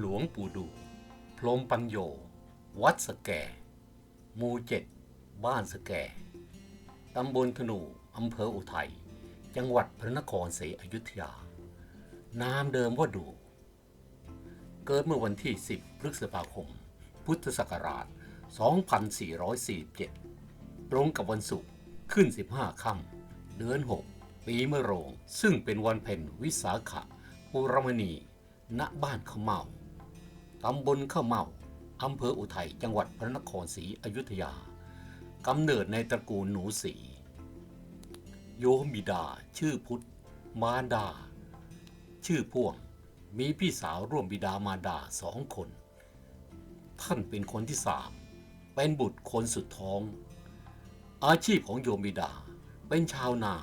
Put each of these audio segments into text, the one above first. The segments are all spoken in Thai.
หลวงปู่ดู พรมปัญโย วัดสแกหมู่เจ็ด บ้านสแกตำบลธนู อำเภออุทัย จังหวัดพระนครศรีอยุธยา นามเดิมว่าดู เกิดเมื่อวันที่ 10 พฤษภาคม พุทธศักราช 2447 ตรงกับวันศุกร์ขึ้น 15 ค่ำ เดือน 6 ปีมะโรง ซึ่งเป็นวันเพ็ญวิสาขะปุรมณี ณ บ้านข้าวเมา ตำบลข้าวเมาอำเภออุทัยจังหวัดพระนครศรีอยุธยากำเนิดในตระกูลหนูสี โยมบิดา ชื่อพุทธ มารดา ชื่อพ่วง มีพี่สาวร่วมบิดามารดาสองคน ท่านเป็นคนที่สามเป็นบุตรคนสุดท้อง อาชีพของโยมบิดา เป็นชาวนา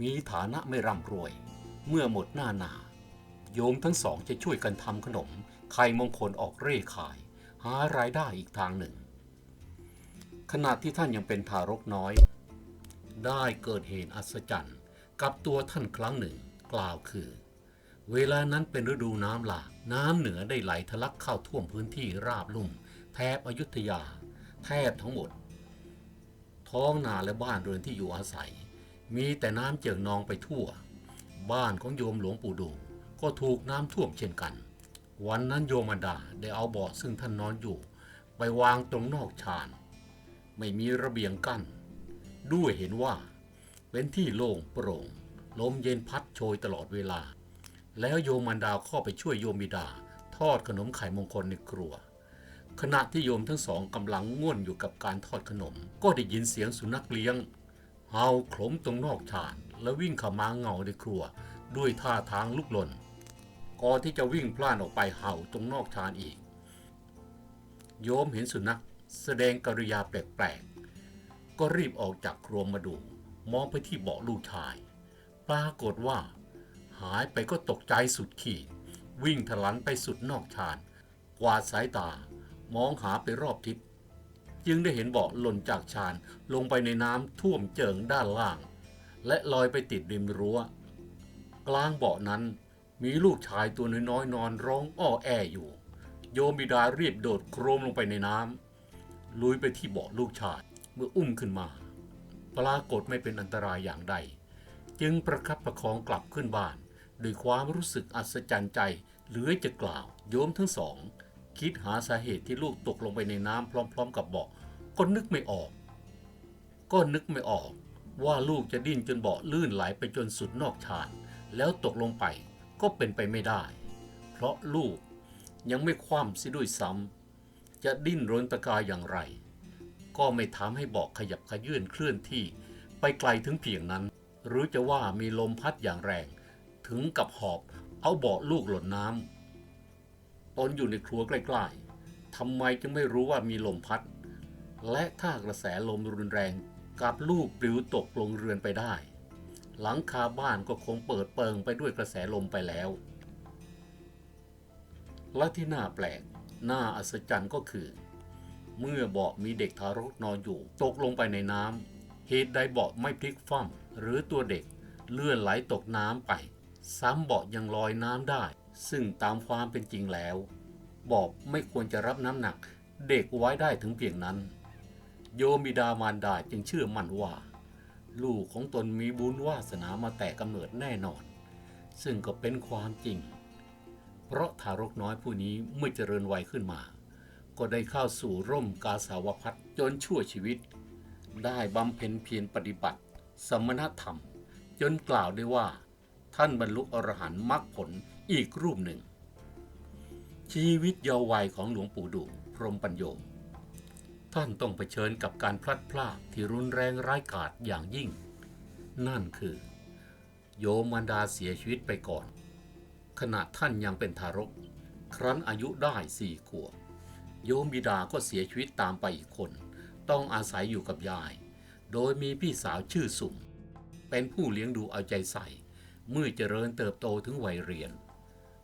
มีฐานะไม่ร่ำรวย เมื่อหมดหน้านา โยมทั้งสองจะช่วยกันทำขนม ไข่มงคลออกเร่ขาย หารายได้อีกทางหนึ่ง ขณะที่ท่านยังเป็นทารกน้อย ได้เกิดเหตุอัศจรรย์กับตัวท่านครั้งหนึ่งกล่าวคือ เวลานั้นเป็นฤดูน้ำหลากน้ำเหนือได้ไหลทะลักเข้าท่วมพื้นที่ราบลุ่มแถบอยุธยา แทบทั้งหมด ท้องนาและบ้านเรือนที่อยู่อาศัย มีแต่น้ำเจิ่งนองไปทั่ว บ้านของโยมหลวงปู่ดูก็ถูกน้ำท่วมเช่นกัน วันนั้นโยมดาได้เอาเบาะซึ่งท่านนอนอยู่ ไปวางตรงนอกชาน ไม่มีระเบียงกั้น ด้วยเห็นว่า เป็นที่โล่งโปร่ง ลมเย็นพัดโชยตลอดเวลา แล้วโยมันดาเข้าไปช่วยโยมิดา ทอดขนมไข่มงคลในครัว ขณะที่โยมทั้งสองกำลังง่วนอยู่กับการทอดขนม ก็ได้ยินเสียงสุนัขเลี้ยงเห่าโขลมตรงนอกชาน แล้ววิ่งเข้ามาเงาในครัว ด้วยท่าทางลุกลน ก่อนที่จะวิ่งพล่านออกไปเห่าตรงนอกชานอีก โยมเห็นสุนัขแสดงกริยาแปลกๆ ก็รีบออกจากครัวมาดู มองไปที่เบาะลูกชาย ปรากฏว่า หายไปก็ตกใจสุดขีด วิ่งทะลันไปสุดนอกชาน กวาดสายตา มองหาไปรอบทิศ จึงได้เห็นเบาะหล่นจากชานลงไปในน้ำท่วมเจิงด้านล่าง และลอยไปติดริมรั้ว กลางเบาะนั้น มีลูกชายตัวน้อยๆนอนร้องอ้อแออยู่ โยมบิดารีบโดดโครมลงไปในน้ำลุยไปที่เบาะลูกชายเมื่ออุ้มขึ้นมา ปรากฏไม่เป็นอันตรายอย่างใด จึงประคับประคองกลับขึ้นบ้านด้วยความรู้สึกอัศจรรย์ใจเหลือจะกล่าว โยมทั้งสอง คิดหาสาเหตุที่ลูกตกลงไปในน้ำพร้อม ๆ กับเบาะก็นึกไม่ออก ก็นึกไม่ออกว่าลูกจะดิ้นจนเบาะลื่นไหลไปจนสุดนอกชานแล้วตกลงไป ก็เป็นไปไม่ได้ เพราะลูกยังไม่คว่ำเสิด้วยซ้ำจะดิ้นรนตะกายอย่างไร ก็ไม่ทำให้เบาะขยับขยื่นเคลื่อนที่ไปไกลถึงเพียงนั้น หรือจะว่ามีลมพัดอย่างแรง ถึงกับหอบเอาเบาะลูกหล่นน้ำตนอยู่ในครัวใกล้ๆทำไมจึงไม่รู้ว่ามีลมพัด และถ้ากระแสลมรุนแรงกับลูกปลิวตกลงเรือนไปได้ หลังคาบ้านก็คงเปิดเปิงไปด้วยกระแสลมไปแล้ว และที่น่าแปลก น่าอัศจรรย์ก็คือ เมื่อเบาะมีเด็กทารกนอนอยู่ ตกลงไปในน้ำเหตุใดเบาะไม่พลิกคว่ำหรือตัวเด็กเลื่อนไหลตกน้ำไป ซ้ำเบาะยังลอยน้ำได้ ซึ่งตามความเป็นจริงแล้วเบาะไม่ควรจะรับน้ำหนัก เด็กไว้ได้ถึงเพียงนั้น โยมบิดามารดาจึงเชื่อมั่นว่า ลูกของตนมีบุญวาสนามาแต่กำเนิดแน่นอน ซึ่งก็เป็นความจริง เพราะทารกน้อยผู้นี้เมื่อเจริญวัยขึ้นมา ก็ได้เข้าสู่ร่มกาสาวพัฒจนชั่วชีวิต ได้บำเพ็ญเพียรปฏิบัติ สมณธรรม จนกล่าวได้ว่า ท่านบรรลุอรหันต์มรรคผลอีกรูปหนึ่ง ชีวิตเยาว์วัยของหลวงปู่ดูพรหมปัญโย ท่านต้องเผชิญกับการพลัดพรากที่รุนแรงร้ายกาจอย่างยิ่ง นั่นคือ โยมมารดาเสียชีวิตไปก่อน ขณะท่านยังเป็นทารก ครั้นอายุได้สี่ขวบโยมบิดาก็เสียชีวิตตามไปอีกคน ต้องอาศัยอยู่กับยาย โดยมีพี่สาวชื่อสุ่ม เป็นผู้เลี้ยงดูเอาใจใส่ เมื่อเจริญเติบโตถึงวัยเรียน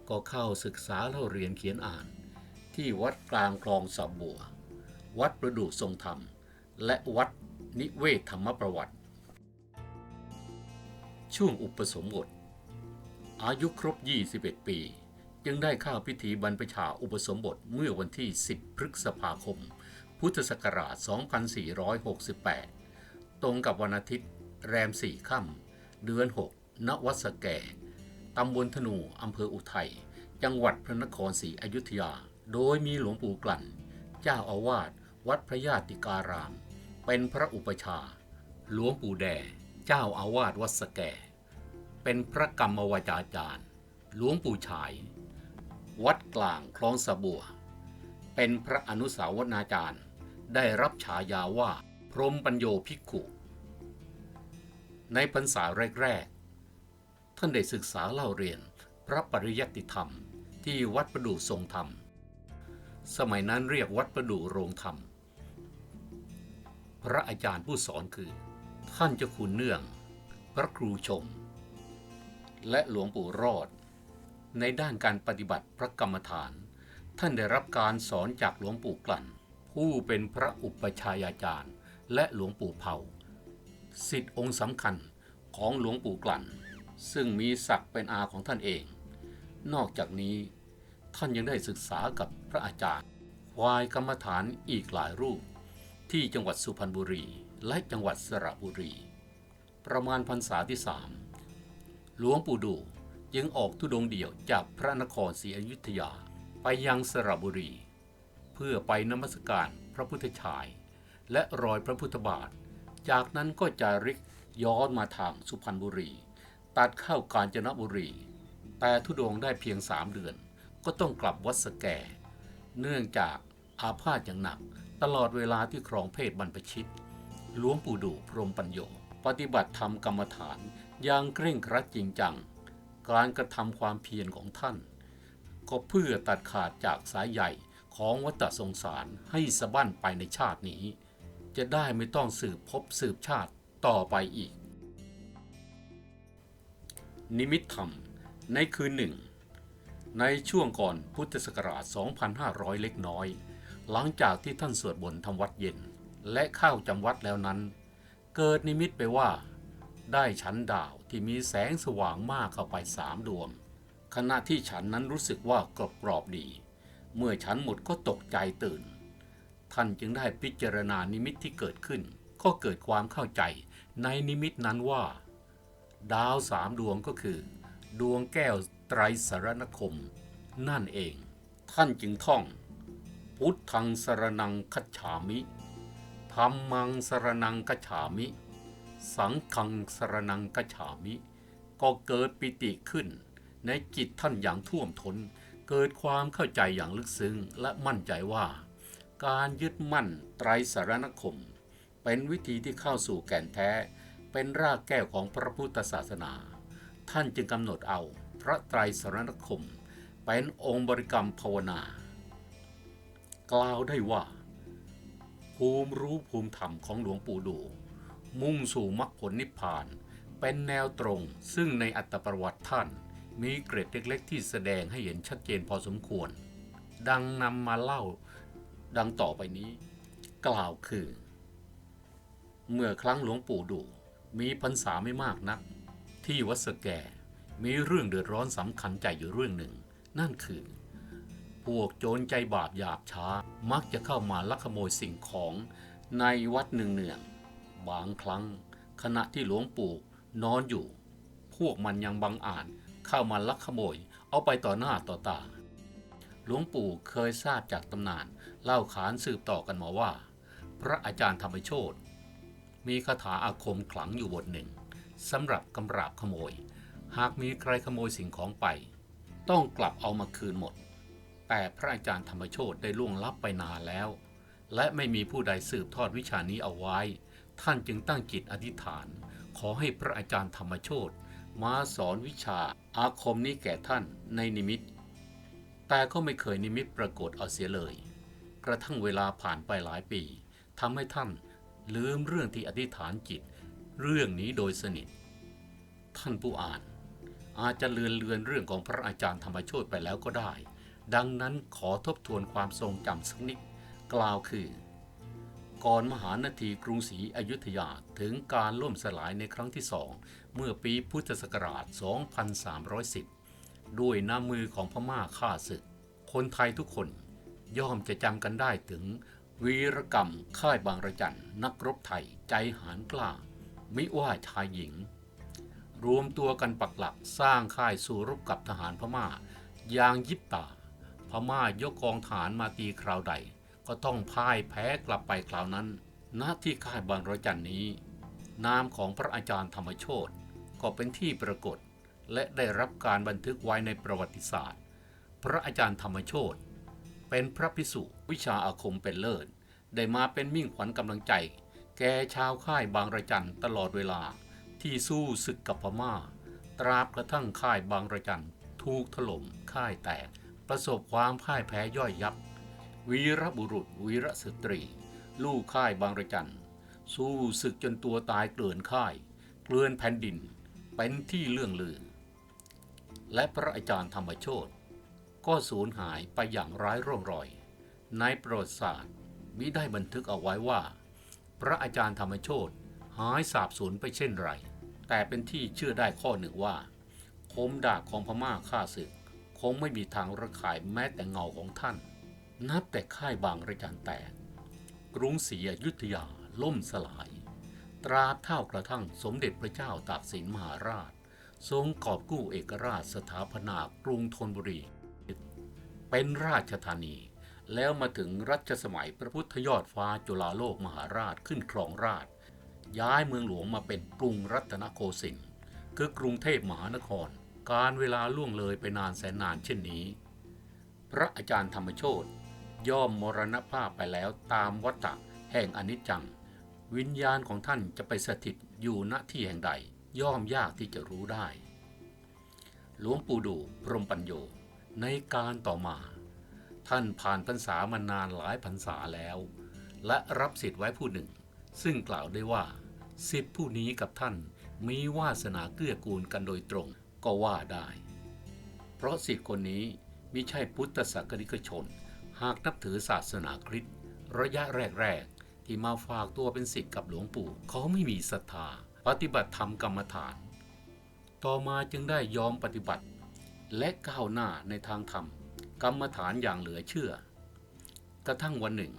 ก็เข้าศึกษาเล่าเรียนเขียนอ่าน ที่วัดกลางคลองสอบบัว วัดประดู่ทรงธรรม และวัดนิเวศธรรมประวัติ ช่วงอุปสมบท อายุครบ 21 ปี จึงได้เข้าพิธีบรรพชาอุปสมบทเมื่อวันที่ 10 พฤษภาคม พุทธศักราช 2468 ตรงกับวันอาทิตย์แรม 4 ค่ำเดือน 6 ณ วัดสแก่ ตำบลธนู อำเภออุทัย จังหวัดพระนครศรีอยุธยา โดยมีหลวงปู่กลั่น เจ้าอาวาส วัดพระญาติการาม เป็นพระอุปชาหลวงปู่แด เจ้าอาวาสวัดสแก่ เป็นพระกรรมวจาจารย์ หลวงปู่ฉาย วัดกลางคลองสะบัว เป็นพระอนุสาวนาจารย์ ได้รับฉายาว่าพรมปัญโยภิกขุ ในพรรษาแรกๆ ท่านได้ศึกษาเล่าเรียนพระปริยัติธรรมที่วัดประดู่ทรงธรรม สมัยนั้นเรียกวัดประดู่โรงธรรม พระอาจารย์ผู้สอนคือ ท่านเจ้าคุณเนื่อง พระครูชม และหลวงปู่รอด ในด้านการปฏิบัติพระกรรมฐาน ท่านได้รับการสอนจากหลวงปู่กลั่น ผู้เป็นพระอุปชฌายาจารย์ และหลวงปู่เผาสิทธิ์องค์สำคัญของหลวงปู่กลั่น ซึ่งมีศักดิ์เป็นอาของท่านเอง นอกจากนี้ท่านยังได้ศึกษากับพระอาจารย์ ควายกรรมฐานอีกหลายรูป ที่จังหวัดสุพรรณบุรี และจังหวัดสระบุรี ประมาณพรรษาที่สามหลวงปู่ดูจึงออกทุดงเดี่ยวจากพระนครศรีอยุธยาไปยังสระบุรี เพื่อไปนมัสการพระพุทธฉาย และรอยพระพุทธบาท จากนั้นก็จะริกย้อนมาทางสุพรรณบุรี ตัดเข้ากาญจนบุรี แต่ทุดงได้เพียงสามเดือน ก็ต้องกลับวัดสแกเนื่องจากอาพาธอย่างหนัก ตลอดเวลาที่ครองเพศบรรพชิตหลวงปู่ดูพรมปัญโยปฏิบัติธรรมกรรมฐานอย่างเคร่งครัดจริงจัง การกระทำความเพียรของท่าน ก็เพื่อตัดขาดจากสายใหญ่ของวัฏสงสารให้สะบั้นไปในชาตินี้ จะได้ไม่ต้องสืบพบสืบชาติต่อไปอีก นิมิตธรรมในคืนหนึ่ง ในช่วงก่อนพุทธศักราช 2500 เล็กน้อย หลังจากที่ท่านสวดบนทำวัดเย็น และเข้าจำวัดแล้วนั้น เกิดนิมิตไปว่า ได้ฉันดาวที่มีแสงสว่างมากเข้าไปสามดวง ขณะที่ฉันนั้นรู้สึกว่ากรอบกรอบดี เมื่อฉันหมดก็ตกใจตื่น ท่านจึงได้พิจารณานิมิตที่เกิดขึ้น ก็เกิดความเข้าใจในนิมิตนั้นว่า ดาวสามดวงก็คือ ดวงแก้วไตรสารณคม นั่นเอง ท่านจึงท่อง พุทธังสรนังคัจฉามิธรรมังสรนังคัจฉามิ สังฆังสรนังกัจฉามิ ก็เกิดปิติขึ้น ในจิตท่านอย่างท่วมท้น เกิดความเข้าใจอย่างลึกซึ้งและมั่นใจว่า การยึดมั่นไตรสารณคม เป็นวิธีที่เข้าสู่แก่นแท้ เป็นรากแก้วของพระพุทธศาสนา ท่านจึงกำหนดเอาพระไตรสรณคม เป็นองค์บริกรรมภาวนา กล่าวได้ว่า ภูมิรู้ภูมิธรรมของหลวงปู่ดู มุ่งสู่มรรคผลนิพพาน เป็นแนวตรง ซึ่งในอัตประวัติท่าน มีเกร็ดเล็ก ๆ ที่แสดงให้เห็นชัดเจนพอสมควร ดังนำมาเล่าดังต่อไปนี้ กล่าวคือ เมื่อครั้งหลวงปู่ดู มีพรรษาไม่มากนัก ที่วัดสแกมีเรื่องเดือดร้อนสำคัญใจอยู่เรื่องหนึ่ง นั่นคือ พวกโจรใจบาปหยาบช้า มักจะเข้ามาลักขโมยสิ่งของในวัดเนืองๆบางครั้ง ขณะที่หลวงปู่นอนอยู่ พวกมันยังบังอาจเข้ามาลักขโมย เอาไปต่อหน้าต่อตา หลวงปู่เคยทราบจากตำนาน เล่าขานสืบต่อกันมาว่า พระอาจารย์ธรรมโชตมีคาถาอาคมขลังอยู่บทหนึ่งสำหรับกำราบขโมย หากมีใครขโมยสิ่งของไป ต้องกลับเอามาคืนหมด แต่พระอาจารย์ธรรมโชตได้ล่วงลับไปนานแล้ว และไม่มีผู้ใดสืบทอดวิชานี้เอาไว้ ท่านจึงตั้งจิตอธิษฐาน ขอให้พระอาจารย์ธรรมโชตมาสอนวิชาอาคมนี้แก่ท่านในนิมิต แต่ก็ไม่เคยนิมิตปรากฏเอาเสียเลย กระทั่งเวลาผ่านไปหลายปีทำให้ท่านลืมเรื่องที่อธิษฐานจิต เรื่องนี้โดยสนิท ท่านผู้อ่าน อาจจะเลือนเลือนเรื่องของพระอาจารย์ธรรมโชตไปแล้วก็ได้ ดังนั้นขอทบทวนความทรงจำสักนิดกล่าวคือ ก่อนมหานาทีกรุงศรีอยุธยาถึงการล่มสลายในครั้งที่สอง เมื่อปีพุทธศักราช 2310 ด้วยน้ำมือของพม่าฆ่าศึก คนไทยทุกคนย่อมจะจำกันได้ถึง วีรกรรมค่ายบางระจันนักรบไทยใจหานกล้าม่ว่าชายหญิง รวมตัวกันปักหลักสร้างค่ายสู้รบกับทหารพม่า อย่างยิบตา พม่ายกกองฐานมาตีคราวใด ก็ต้องพ่ายแพ้กลับไปคราวนั้น ณ ที่ค่ายบางระจันนี้ นามของพระอาจารย์ธรรมโชตก็เป็นที่ปรากฏ และได้รับการบันทึกไว้ในประวัติศาสตร์ พระอาจารย์ธรรมโชตเป็นพระพิสุวิชาอาคมเป็นเลิศ ได้มาเป็นมิ่งขวัญกำลังใจ แก่ชาวค่ายบางระจันตลอดเวลาที่สู้ศึกกับพม่า ตราบกระทั่งค่ายบางระจันถูกถล่มค่ายแตก ประสบความพ่ายแพ้ย่อยยับ วีรบุรุษ วีรสตรี ลูกค่ายบางระจัน สู้ศึกจนตัวตายเกลื่อนค่าย เกลื่อนแผ่นดิน เป็นที่เลื่องลือ และพระอาจารย์ธรรมโชตก็สูญหายไปอย่างร้ายร่องรอย ในประวัติศาสตร์มิได้บันทึกเอาไว้ว่า พระอาจารย์ธรรมโชตหายสาบสูญไปเช่นไร แต่เป็นที่เชื่อได้ข้อหนึ่งว่า คมดาบของพม่าฆ่าศึก คงไม่มีทางระขายแม้แต่เงาของท่าน นับแต่ค่ายบางระจันแตก กรุงศรีอยุธยาล่มสลาย ตราบเท่ากระทั่งสมเด็จพระเจ้าตากสินมหาราช ทรงกอบกู้เอกราชสถาปนากรุงธนบุรี เป็นราชธานี แล้วมาถึงรัชสมัยพระพุทธยอดฟ้าจุฬาโลกมหาราชขึ้นครองราช ย้ายเมืองหลวงมาเป็นกรุงรัตนโกสินทร์คือกรุงเทพมหานคร การเวลาล่วงเลยไปนานแสนนานเช่นนี้ พระอาจารย์ธรรมโชตย่อมมรณภาพไปแล้วตามวัฏฏะแห่งอนิจจัง วิญญาณของท่านจะไปสถิตอยู่ณที่แห่งใด ย่อมยากที่จะรู้ได้ หลวงปู่ดูพรหมปัญโยในการต่อมา ท่านผ่านพรรษามานานหลายพรรษาแล้ว และรับสิทธิ์ไว้ผู้หนึ่ง ซึ่งกล่าวได้ว่าสิทธิ์ผู้นี้กับท่านมีวาสนาเกื้อกูลกันโดยตรง ก็ว่าได้ เพราะสิทธิคนนี้มิใช่พุทธศาสนิกชน หากนับถือศาสนาคริสต์ระยะแรก ๆ ที่มาฝากตัวเป็นสิทธิ์กับหลวงปู่ เขาไม่มีศรัทธา ปฏิบัติธรรมกรรมฐาน ต่อมาจึงได้ยอมปฏิบัติ และก้าวหน้าในทางธรรม กรรมฐานอย่างเหลือเชื่อ กระทั่งวันหนึ่ง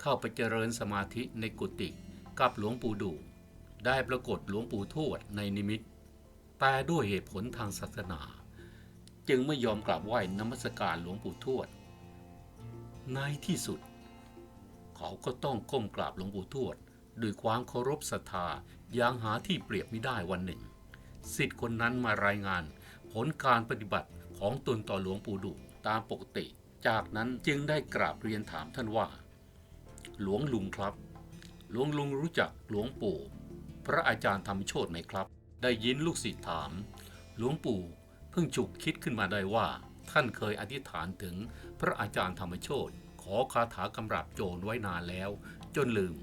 เข้าไปเจริญสมาธิในกุฏิกับหลวงปู่ดู ได้ปรากฏหลวงปู่ทวดในนิมิต แต่ด้วยเหตุผลทางศาสนา จึงไม่ยอมกราบไหว้นมัสการหลวงปู่ทวด ในที่สุด เขาก็ต้องก้มกราบหลวงปู่ทวดด้วยความเคารพศรัทธาอย่างหาที่เปรียบไม่ได้วันหนึ่งสิทธิ์คนนั้นมารายงาน ผลการปฏิบัติของตนต่อหลวงปู่ดูตามปกติ จากนั้นจึงได้กราบเรียนถามท่านว่า หลวงลุงครับ หลวงลุงรู้จักหลวงปู่ พระอาจารย์ทำโชตไหมครับ ได้ยินลูกศิษย์ถาม หลวงปู่เพิ่งฉุกคิดขึ้นมาได้ว่า ท่านเคยอธิษฐานถึงพระอาจารย์ธรรมโชตขอคาถากำราบโจรไว้นานแล้ว จนลืม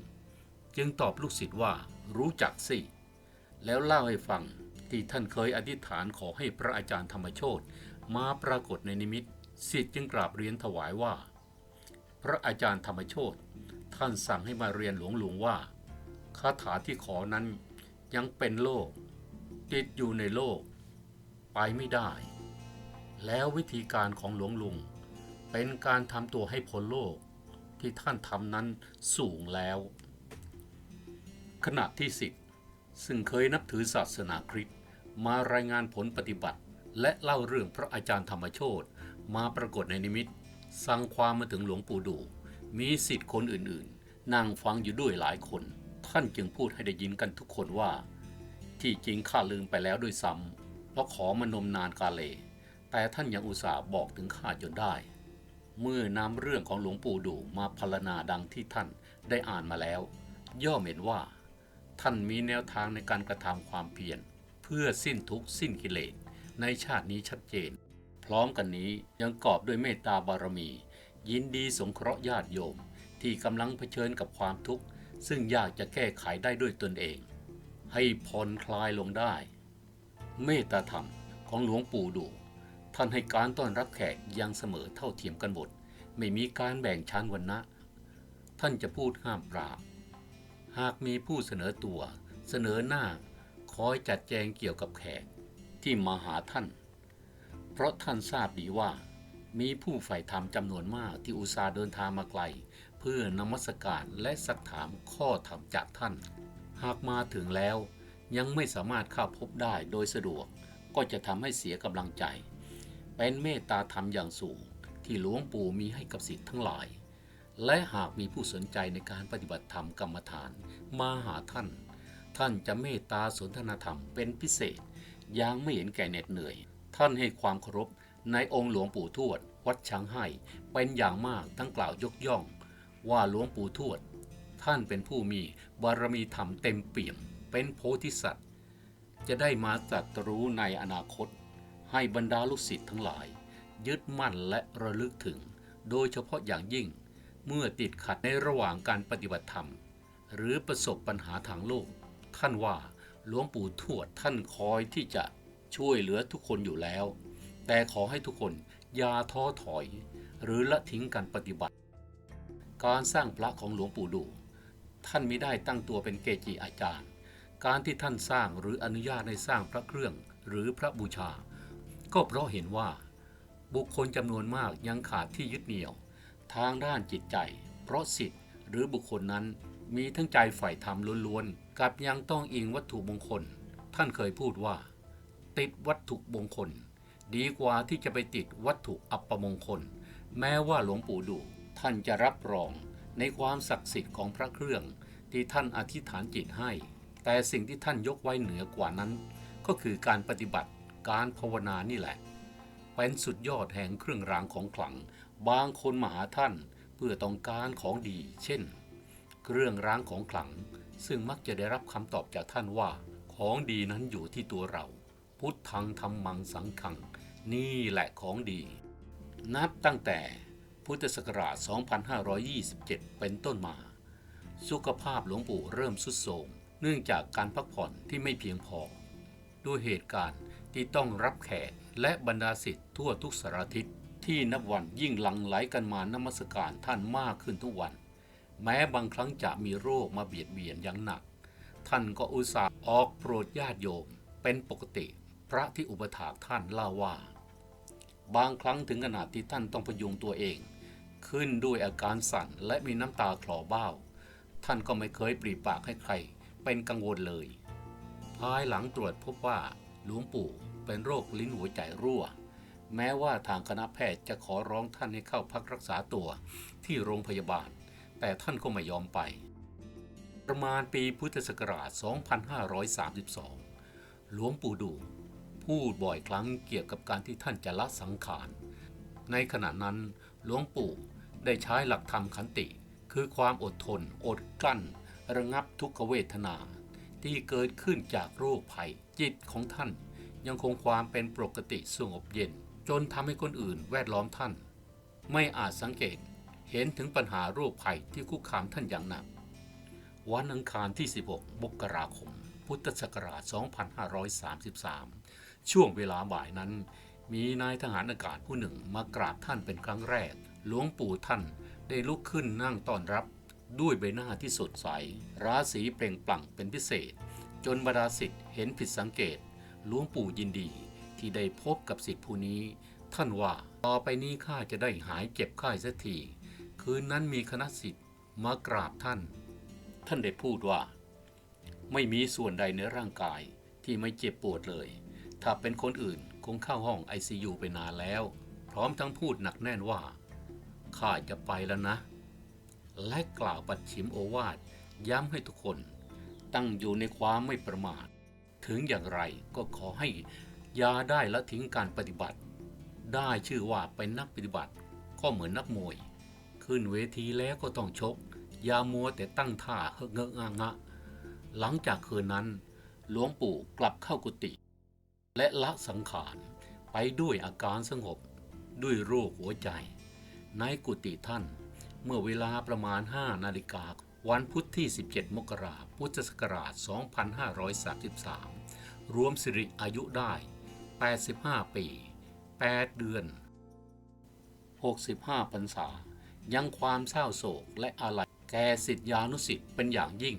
จึงตอบลูกศิษย์ว่ารู้จักสิ แล้วเล่าให้ฟังที่ท่านเคยอธิษฐานขอให้พระอาจารย์ธรรมโชตมาปรากฏในนิมิตศิษย์จึงกราบเรียนถวายว่า พระอาจารย์ธรรมโชตท่านสั่งให้มาเรียนหลวงหลวงว่าคาถาที่ขอนั้นยังเป็นโลก ติดอยู่ในโลก ไปไม่ได้ แล้ววิธีการของหลวงลุง เป็นการทำตัวให้พ้นโลกที่ท่านทำนั้นสูงแล้ว ขณะที่สิทธิ์ซึ่งเคยนับถือศาสนาคริสต์มารายงานผลปฏิบัติ และเล่าเรื่องพระอาจารย์ธรรมโชตมาปรากฏในนิมิต สั่งความมาถึงหลวงปู่ดู มีสิทธิ์คนอื่นๆ นั่งฟังอยู่ด้วยหลายคน ท่านจึงพูดให้ได้ยินกันทุกคนว่า ที่จริงข้าลืมไปแล้วด้วยซ้ำเพราะขอมานมนานกาเล แต่ท่านยังอุตส่าห์บอกถึงข้าจนได้ เมื่อนำเรื่องของหลวงปู่ดูมาพรรณนาดังที่ท่านได้อ่านมาแล้ว ย่อมเห็นว่า ท่านมีแนวทางในการกระทำความเพียรเพื่อสิ้นทุกข์สิ้นกิเลสในชาตินี้ชัดเจน พร้อมกันนี้ยังกอบด้วยเมตตาบารมี ยินดีสงเคราะห์ญาติโยม ที่กำลังเผชิญกับความทุกข์ ซึ่งยากจะแก้ไขได้ด้วยตนเอง ให้ผ่อนคลายลงได้ เมตตาธรรมของหลวงปู่ดูท่านให้การต้อนรับแขกยังเสมอเท่าเทียมกันหมดไม่มีการแบ่งชั้นวรรณะ ท่านจะพูดห้ามปราบ หากมีผู้เสนอตัว เสนอหน้าคอยจัดแจงเกี่ยวกับแขกที่มาหาท่าน เพราะท่านทราบดีว่า มีผู้ใฝ่ธรรมจำนวนมากที่อุตส่าห์เดินทางมาไกล เพื่อนมัสการและสักถามข้อธรรมจากท่าน หากมาถึงแล้วยังไม่สามารถเข้าพบได้โดยสะดวกก็จะทำให้เสียกำลังใจ เป็นเมตตาธรรมอย่างสูงที่หลวงปู่มีให้กับสิทธิ์ทั้งหลาย และหากมีผู้สนใจในการปฏิบัติธรรมกรรมฐานมาหาท่าน ท่านจะเมตตาสนทนาธรรมเป็นพิเศษย่างไม่เห็นแก่เหน็ดเหนื่อย ท่านให้ความเคารพในองค์หลวงปู่ทวด วัดช้างให้เป็นอย่างมากทั้งกล่าวยกย่อง ว่าหลวงปู่ทวด ท่านเป็นผู้มีบารมีธรรมเต็มเปี่ยม เป็นโพธิสัตว์ จะได้มาตรัสรู้ในอนาคต ให้บรรดาลูกศิษย์ทั้งหลาย ยึดมั่นและระลึกถึง โดยเฉพาะอย่างยิ่ง เมื่อติดขัดในระหว่างการปฏิบัติธรรม หรือประสบปัญหาทางโลก ท่านว่าหลวงปู่ทวดท่านคอยที่จะช่วยเหลือทุกคนอยู่แล้ว แต่ขอให้ทุกคนอย่าท้อถอย หรือละทิ้งการปฏิบัติ การสร้างพระของหลวงปู่ดู ท่านไม่ได้ตั้งตัวเป็นเกจิอาจารย์ การที่ท่านสร้างหรืออนุญาตให้สร้างพระเครื่องหรือพระบูชา ก็เพราะเห็นว่า บุคคลจำนวนมากยังขาดที่ยึดเหนี่ยว ทางด้านจิตใจ เพราะสิทธิ์หรือบุคคลนั้นมีทั้งใจฝ่ายธรรมล้วนๆ กับยังต้องอิงวัตถุมงคล ท่านเคยพูดว่า ติดวัตถุมงคล ดีกว่าที่จะไปติดวัตถุอัปมงคล แม้ว่าหลวงปู่ดูท่านจะรับรอง ในความศักดิ์สิทธิ์ของพระเครื่องที่ท่านอธิษฐานจิตให้ แต่สิ่งที่ท่านยกไว้เหนือกว่านั้น ก็คือการปฏิบัติการภาวนานี่แหละ เป็นสุดยอดแห่งเครื่องรางของขลัง บางคนมาหาท่านเพื่อต้องการของดี เช่น เครื่องรางของขลัง ซึ่งมักจะได้รับคำตอบจากท่านว่า ของดีนั้นอยู่ที่ตัวเรา พุทธังธรรมังสังขัง นี่แหละของดี นับตั้งแต่ พุทธศักราช 2527 เป็นต้นมา สุขภาพหลวงปู่เริ่มทรุดโทรมเนื่องจากการพักผ่อนที่ไม่เพียงพอ ด้วยเหตุการณ์ที่ต้องรับแขกและบรรดาศิษย์ทั่วทุกสารทิศที่นับวันยิ่งหลั่งไหลกันมานมัสการท่านมากขึ้นทุกวัน แม้บางครั้งจะมีโรคมาเบียดเบียนอย่างหนัก ท่านก็อุตส่าห์ออกโปรดญาติโยมเป็นปกติ พระที่อุปถากท่านเล่าว่า บางครั้งถึงขนาดที่ท่านต้องพยุงตัวเอง ขึ้นด้วยอาการสั่นและมีน้ำตาคลอเบ้า ท่านก็ไม่เคยปรีปากให้ใคร เป็นกังวลเลย ภายหลังตรวจพบว่าหลวงปู่เป็นโรคลิ้นหัวใจรั่ว แม้ว่าทางคณะแพทย์จะขอร้องท่านให้เข้าพักรักษาตัวที่โรงพยาบาล แต่ท่านก็ไม่ยอมไป ประมาณปีพุทธศักราช 2532 หลวงปู่ดู พูดบ่อยครั้งเกี่ยวกับการที่ท่านจะละสังขาร ในขณะนั้นหลวงปู่ได้ใช้หลักธรรมขันติ คือความอดทน อดกลั้น ระงับทุกขเวทนา ที่เกิดขึ้นจากโรคภัยจิตของท่าน ยังคงความเป็นปกติสงบเย็น จนทำให้คนอื่นแวดล้อมท่าน ไม่อาจสังเกตเห็นถึงปัญหาโรคภัยที่คุกคามท่านอย่างหนัก วันอังคารที่ 16มกราคม พุทธศักราช 2533 ช่วงเวลาบ่ายนั้น มีนายทหารอากาศผู้หนึ่งมากราบท่านเป็นครั้งแรก หลวงปู่ท่านได้ลุกขึ้นนั่งต้อนรับ ด้วยใบหน้าที่สดใส ราศีเปล่งปลั่งเป็นพิเศษ จนบรรดาศิษย์เห็นผิดสังเกต หลวงปู่ยินดีที่ได้พบกับศิษย์ผู้นี้ ท่านว่าต่อไปนี้ข้าจะได้หายเจ็บไข้สักทีคืนนั้นมีคณะศิษย์มากราบท่าน ท่านได้พูดว่า ไม่มีส่วนใดในร่างกายที่ไม่เจ็บปวดเลย ถ้าเป็นคนอื่นคงเข้าห้อง ICU ไปนานแล้ว พร้อมทั้งพูดหนักแน่นว่า ข้าจะไปแล้วนะ และกล่าวปัดฉิมโอวาทย้ำให้ทุกคน ตั้งอยู่ในความไม่ประมาท ถึงอย่างไรก็ขอให้ยาได้ละทิ้งการปฏิบัติ ได้ชื่อว่าเป็นนักปฏิบัติ ก็เหมือนนักมวย ขึ้นเวทีแล้วก็ต้องชก ยามัวแต่ตั้งท่าเฮอะเงอะงะงะ หลังจากคืนนั้น หลวงปู่กลับเข้ากุฏิ และละสังขารไปด้วยอาการสงบ ด้วยโรคหัวใจ ในกุฏิท่าน เมื่อเวลาประมาณ 5 นาฬิกาวันพุธที่ 17 มกราคมพุทธศักราช 2533 รวมสิริอายุได้ 85 ปี 8 เดือน 65พรรษา ยังความเศร้าโศกและอาลัยแก่สิทธิานุสิทธิ์เป็นอย่างยิ่ง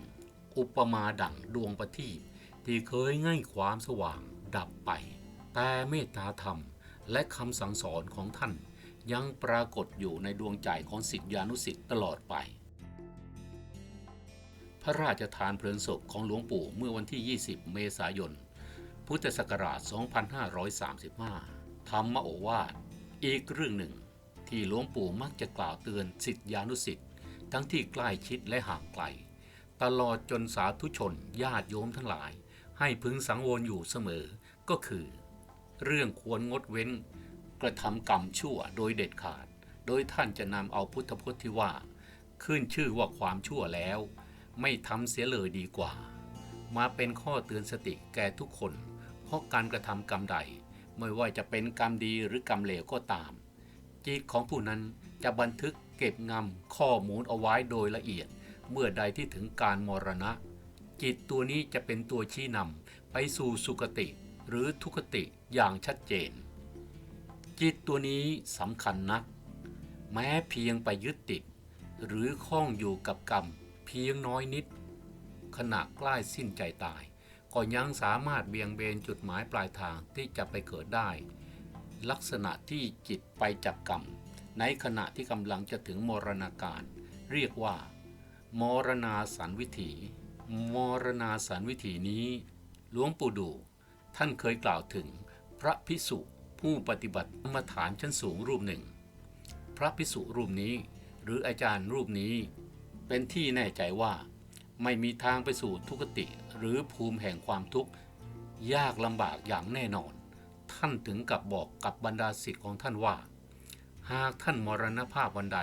อุปมาดั่งดวงประทีปที่เคยง่ายความสว่าง ดับไป แต่เมตตาธรรมและคำสั่งสอนของท่านยังปรากฏอยู่ในดวงใจของศิษยานุศิษย์ตลอดไป พระราชทานเพลิงศพของหลวงปู่เมื่อวันที่ 20 เมษายน พุทธศักราช 2535 ธรรมโอวาท อีกเรื่องหนึ่ง ที่หลวงปู่มักจะกล่าวเตือนศิษยานุศิษย์ทั้งที่ใกล้ชิดและห่างไกล ตลอดจนสาธุชนญาติโยมทั้งหลาย ให้พึงสังวรอยู่เสมอ ก็คือ เรื่องควรงดเว้น กระทำกรรมชั่วโดยเด็ดขาด โดยท่านจะนำเอาพุทธพจน์ที่ว่า ขึ้นชื่อว่าความชั่วแล้ว ไม่ทำเสียเลยดีกว่า มาเป็นข้อเตือนสติแก่ทุกคน เพราะการกระทำกรรมใด ไม่ว่าจะเป็นกรรมดีหรือกรรมเลวก็ตาม จิตของผู้นั้นจะบันทึกเก็บงำข้อมูลเอาไว้โดยละเอียด เมื่อใดที่ถึงการมรณะ จิตตัวนี้จะเป็นตัวชี้นำไปสู่สุคติ หรือทุคติอย่างชัดเจน จิตตัวนี้สำคัญนัก แม้เพียงไปยึดติด หรือข้องอยู่กับกรรมเพียงน้อยนิด ขณะใกล้สิ้นใจตาย ก็ยังสามารถเบี่ยงเบนจุดหมายปลายทางที่จะไปเกิดได้ ลักษณะที่จิตไปจับกรรม ในขณะที่กำลังจะถึงมรณาการ เรียกว่า มรณาสันวิถี มรณาสันวิถีนี้หลวงปู่ดู ท่านเคยกล่าวถึงพระพิสุผู้ปฏิบัติกรรมฐานชั้นสูงรูปหนึ่ง พระพิสุรูปนี้หรืออาจารย์รูปนี้เป็นที่แน่ใจว่าไม่มีทางไปสู่ทุกติหรือภูมิแห่งความทุกข์ยากลำบากอย่างแน่นอน ท่านถึงกับบอกกับบรรดาศิษย์ของท่านว่า หากท่านมรณภาพวันใด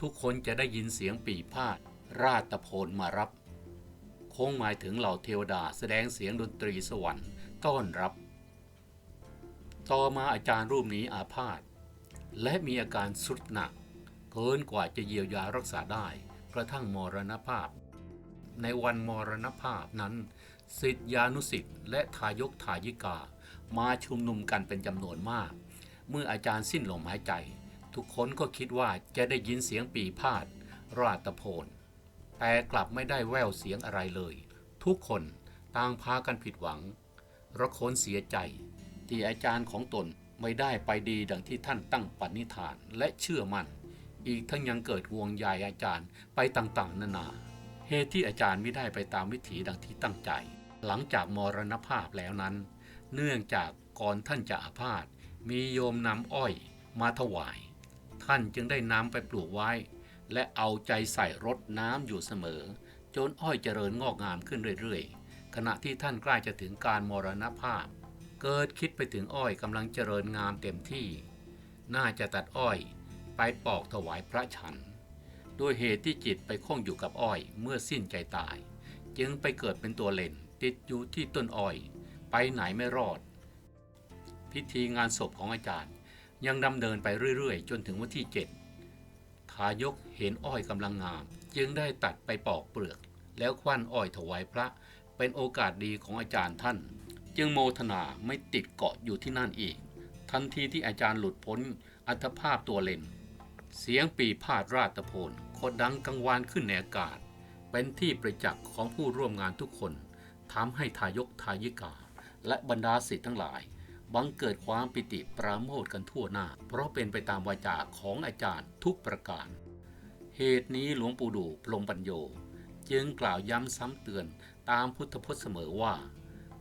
ทุกคนจะได้ยินเสียงปีพาดราตะโพนมารับ คงหมายถึงเหล่าเทวดาแสดงเสียงดนตรีสวรรค์ ต้อนรับ ต่อมาอาจารย์รูปนี้อาพาธและมีอาการสุดหนัก เกินกว่าจะเยียวยารักษาได้ กระทั่งมรณภาพ ในวันมรณภาพนั้นสิทธิานุสิทธิ์และทายกทายิกา มาชุมนุมกันเป็นจำนวนมาก เมื่ออาจารย์สิ้นลมหายใจ ทุกคนก็คิดว่าจะได้ยินเสียงปีพาดราตโพนแต่กลับไม่ได้แววเสียงอะไรเลย ทุกคนต่างพากันผิดหวัง ระคนเสียใจที่อาจารย์ของตนไม่ได้ไปดีดังที่ท่านตั้งปณิธานและเชื่อมั่น อีกทั้งยังเกิดห่วงใยอาจารย์ไปต่างๆ นานา เหตุที่อาจารย์ไม่ได้ไปตามวิถีดังที่ตั้งใจ หลังจากมรณภาพแล้วนั้น เนื่องจากก่อนท่านจะอาพาธมีโยมนำอ้อยมาถวาย ท่านจึงได้นำไปปลูกไว้ และเอาใจใส่รดน้ำอยู่เสมอ จนอ้อยเจริญงอกงามขึ้นเรื่อยๆ ขณะที่ท่านใกล้จะถึงการมรณภาพ เกิดคิดไปถึงอ้อยกำลังเจริญงามเต็มที่ น่าจะตัดอ้อยไปปอกถวายพระฉัน ด้วยเหตุที่จิตไปข้องอยู่กับอ้อยเมื่อสิ้นใจตาย จึงไปเกิดเป็นตัวเลนติดอยู่ที่ต้นอ้อย ไปไหนไม่รอด พิธีงานศพของอาจารย์ยังดำเนินไปเรื่อยๆ จนถึงวันที่เจ็ดทายกเห็นอ้อยกำลังงาม จึงได้ตัดไปปอกเปลือก แล้วคว้านอ้อยถวายพระ เป็นโอกาสดีของอาจารย์ท่าน จึงโมทนาไม่ติดเกาะอยู่ที่นั่นอีก ทันทีที่อาจารย์หลุดพ้นอัตภาพตัวเลน เสียงปีพาดราตะโพนโคดังกังวานขึ้นในอากาศ เป็นที่ประจักษ์ของผู้ร่วมงานทุกคนทำให้ทายกทายิกา และบรรดาศิษย์ทั้งหลาย บังเกิดความปิติปราโมทกันทั่วหน้า เพราะเป็นไปตามวาจาของอาจารย์ทุกประการ เหตุนี้หลวงปู่ดูพรมปัญโย จึงกล่าวย้ำซ้ำเตือน ตามพุทธพจน์เสมอว่า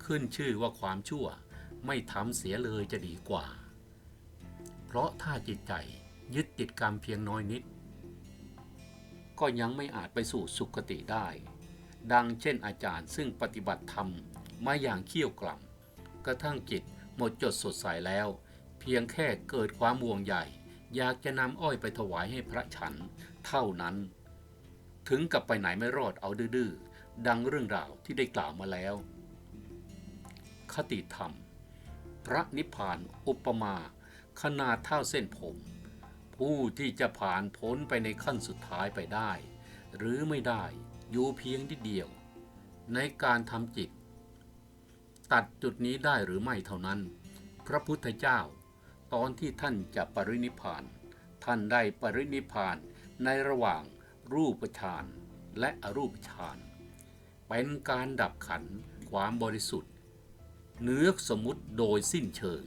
ขึ้นชื่อว่าความชั่วไม่ทำเสียเลยจะดีกว่า เพราะถ้าจิตใจยึดติดกรรมเพียงน้อยนิด ก็ยังไม่อาจไปสู่สุคติได้ ดังเช่นอาจารย์ซึ่งปฏิบัติธรรมมาอย่างเขี่ยวกล่ำกระทั่งจิตหมดจดสดใสแล้ว เพียงแค่เกิดความห่วงใหญ่ อยากจะนำอ้อยไปถวายให้พระฉัน เท่านั้น ถึงกับไปไหนไม่รอดเอาดื้อ ดังเรื่องราวที่ได้กล่าวมาแล้ว คติธรรม พระนิพพานอุปมาขนาดเท่าเส้นผม ผู้ที่จะผ่านพ้นไปในขั้นสุดท้ายไปได้ หรือไม่ได้อยู่เพียงนิดเดียว ในการทำจิต ตัดจุดนี้ได้หรือไม่เท่านั้น พระพุทธเจ้า ตอนที่ท่านจะปรินิพพาน ท่านได้ปรินิพพานในระหว่างรูปฌานและอรูปฌาน เป็นการดับขันความบริสุทธิ์ เนื้อสมมุติโดยสิ้นเชิง